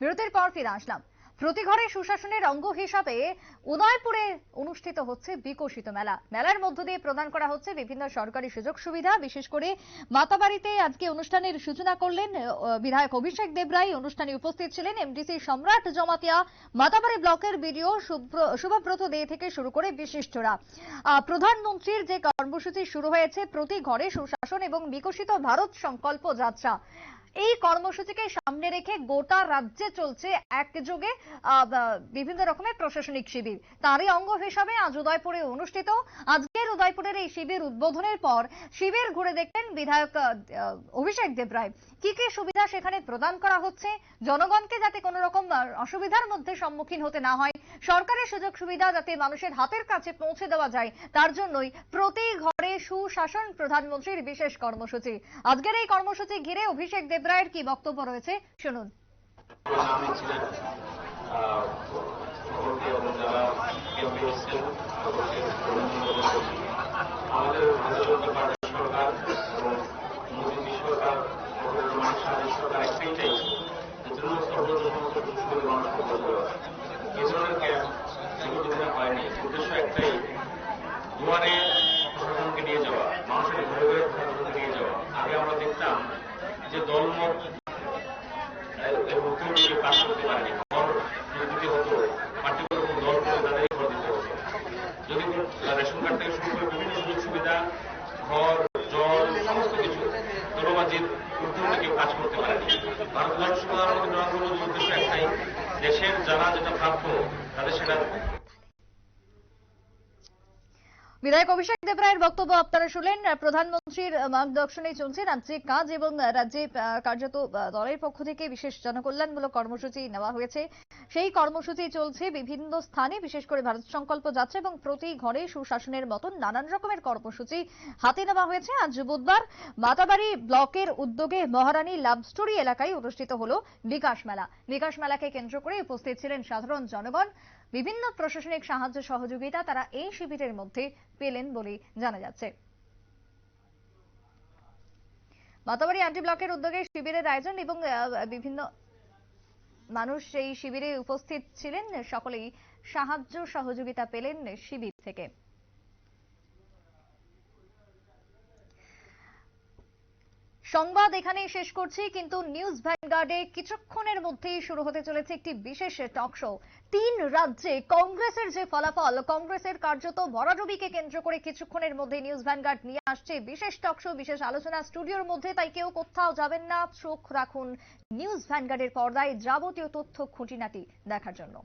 বিরতির পর ফিরে আসলাম। প্রতি ঘরে সুশাসনের অঙ্গ হিসাবে উদয়পুরে অনুষ্ঠিত হচ্ছে বিকশিত মেলা। মেলার মধ্য দিয়ে প্রদান করা হচ্ছে বিভিন্ন সরকারি সুযোগ সুবিধা। বিশেষ করে মাতাবাড়িতে আজকে অনুষ্ঠানের সূচনা করলেন বিধায়ক অভিষেক দেবরাই। অনুষ্ঠানে উপস্থিত ছিলেন এমডিসি সম্রাট জমাতিয়া। মাতাবাড়ি ব্লকের বিডিও শুভব্রত দে থেকে শুরু করে বিশিষ্টরা। প্রধানমন্ত্রীর যে কর্মসূচি শুরু হয়েছে, প্রতি ঘরে সুশাসন এবং বিকশিত ভারত সংকল্প যাত্রা। এই কর্মসূচিকে সামনে রেখে গোটা রাজ্যে চলছে একযোগে বিভিন্ন রকমের প্রশাসনিক শিবির। তারই অঙ্গ হিসাবে আজ উদয়পুরে অনুষ্ঠিত। আজকের উদয়পুরের এই শিবির উদ্বোধনের পর শিবির ঘুরে দেখলেন বিধায়ক অভিষেক দেবরায় কি কি সুবিধা সেখানে প্রদান করা হচ্ছে? জনগণকে যাতে কোনো রকম অসুবিধার মধ্যে সম্মুখীন হতে না হয়, সরকারের সুযোগ সুবিধা যাতে মানুষের হাতের কাছে পৌঁছে দেওয়া যায়, তার জন্যই প্রতি ঘরে সুশাসন প্রধানমন্ত্রীর বিশেষ কর্মসূচি। আজকের এই কর্মসূচি ঘিরে অভিষেক দেবরায়ের কি বক্তব্য রয়েছে? শুনুন। ছিলেন আহ, সকলকে এবং যে দলমত কাজ করতে পারেনি। ঘর হতো দল করে ঘর দিতে হতো। যদি রেশন কার্ড থেকে শুরু করে বিভিন্ন সুযোগ সুবিধা, ঘর, জল, সমস্ত কিছু দলবাজির মুখ্যমন্ত্রী কেউ কাজ করতে পারেনি। ভারত মানুষ প্রধানমন্ত্রী নরেন্দ্র মোদীর উদ্দেশ্য একটাই, দেশের যারা যেটা প্রাপ্য তাদের সেটা বিধায়ক অভিষেক দেবরায়ের বক্তব্য আপনারা শুনলেন। প্রধানমন্ত্রীর মার্গদর্শনে চলছে রাজ্যে কাজ এবং রাজ্যে কার্যত দলের পক্ষ থেকে বিশেষ জনকল্যাণমূলক কর্মসূচি নেওয়া হয়েছে। সেই কর্মসূচি চলছে বিভিন্ন স্থানে, বিশেষ করে ভারত সংকল্প যাত্রা এবং প্রতি ঘরে সুশাসনের মতন নানান রকমের কর্মসূচি হাতে নেওয়া হয়েছে। আজ বুধবার মাতাবাড়ি ব্লকের উদ্যোগে মহারানী লাভ স্টোরি এলাকায় অনুষ্ঠিত হল বিকাশ মেলা। বিকাশ মেলাকে কেন্দ্র করে উপস্থিত ছিলেন সাধারণ জনগণ। বিভিন্ন প্রশাসনিক সাহায্য সহযোগিতা তারা এই শিবিরের মধ্যে পেলেন বলে জানা যাচ্ছে। মাতাবাড়ি আন্টি ব্লকের উদ্যোগে শিবিরের আয়োজন এবং বিভিন্ন মানুষ এই শিবিরে উপস্থিত ছিলেন। সকলেই সাহায্য সহযোগিতা পেলেন শিবির থেকে। সংবাদ এখানেই শেষ করছি, কিন্তু নিউজ ভ্যানগার্ডে কিছুক্ষণের মধ্যেই শুরু হতে চলেছে একটি বিশেষ টক শো। তিন রাজ্যে কংগ্রেসের যে ফলাফল, কংগ্রেসের কার্যত ভরাডুবিকে কেন্দ্র করে কিছুক্ষণের মধ্যে নিউজ ভ্যানগার্ড নিয়ে আসছে বিশেষ টক শো, বিশেষ আলোচনা। স্টুডিওর মধ্যে তাই কেউ কোথাও যাবেন না, চোখ রাখুন নিউজ ভ্যানগার্ডের পর্দায় যাবতীয় তথ্য, খুঁটিনাটি দেখার জন্য।